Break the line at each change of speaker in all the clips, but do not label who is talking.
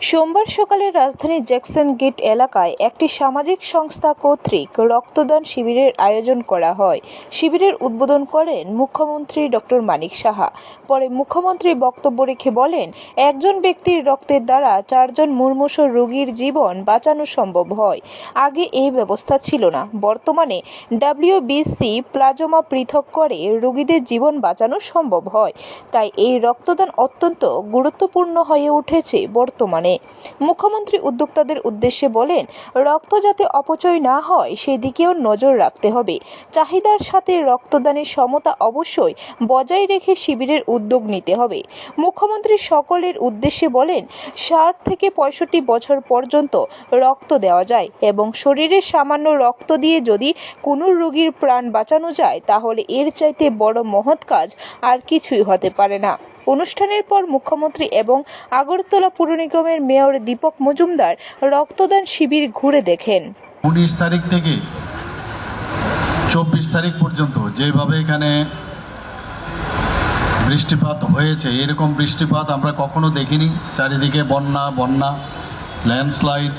সোমবার সকালে রাজধানীর জ্যাকসন গেট এলাকায় একটি সামাজিক সংস্থা কর্তৃক রক্তদান শিবিরের আয়োজন করা হয়। শিবিরের উদ্বোধন করেন মুখ্যমন্ত্রী ডক্টর মানিক সাহা। পরে মুখ্যমন্ত্রী বক্তব্য রেখে বলেন, একজন ব্যক্তির রক্তের দ্বারা চারজন মুমূর্ষ রোগীর জীবন বাঁচানো সম্ভব হয়। আগে এই ব্যবস্থা ছিল না। বর্তমানে ডাব্লিউবিসি প্লাজমা পৃথক করে রোগীদের জীবন বাঁচানো সম্ভব হয়। তাই এই রক্তদান অত্যন্ত গুরুত্বপূর্ণ হয়ে উঠেছে বর্তমানে। মুখ্যমন্ত্রী উদ্যোক্তাদের উদ্দেশ্যে বলেন, রক্ত যাতে অপচয় না হয়, সেদিকেও নজর রাখতে হবে। চাহিদার সাথে রক্তদানের সমতা অবশ্যই বজায় রেখে শিবিরের উদ্যোগ নিতে হবে। মুখ্যমন্ত্রী সকলের উদ্দেশ্যে বলেন, ষাট থেকে পঁয়ষট্টি বছর পর্যন্ত রক্ত দেওয়া যায় এবং শরীরের সামান্য রক্ত দিয়ে যদি কোনো রোগীর প্রাণ বাঁচানো যায়, তাহলে এর চাইতে বড় মহৎ কাজ আর কিছুই হতে পারে না। অনুষ্ঠানের পর মুখ্যমন্ত্রী এবং আগরতলা পুর নিগমের মেয়র দীপক মজুমদার রক্তদান শিবির ঘুরে দেখেন।
উনিশ তারিখ থেকে চব্বিশ তারিখ পর্যন্ত যেভাবে এখানে বৃষ্টিপাত হয়েছে, এরকম বৃষ্টিপাত আমরা কখনো দেখিনি। চারিদিকে বন্যা বন্যা, ল্যান্ডস্লাইড,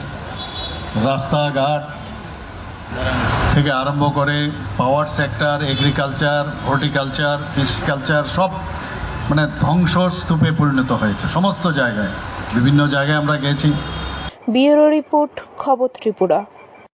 রাস্তাঘাট থেকে আরম্ভ করে power sector, agriculture, horticulture, fish culture, সব মানে ধ্বংসস্তূপে পরিণত হয়েছে সমস্ত জায়গায়। বিভিন্ন জায়গায় আমরা গেছি।
বিউরো রিপোর্ট খবর ত্রিপুরা।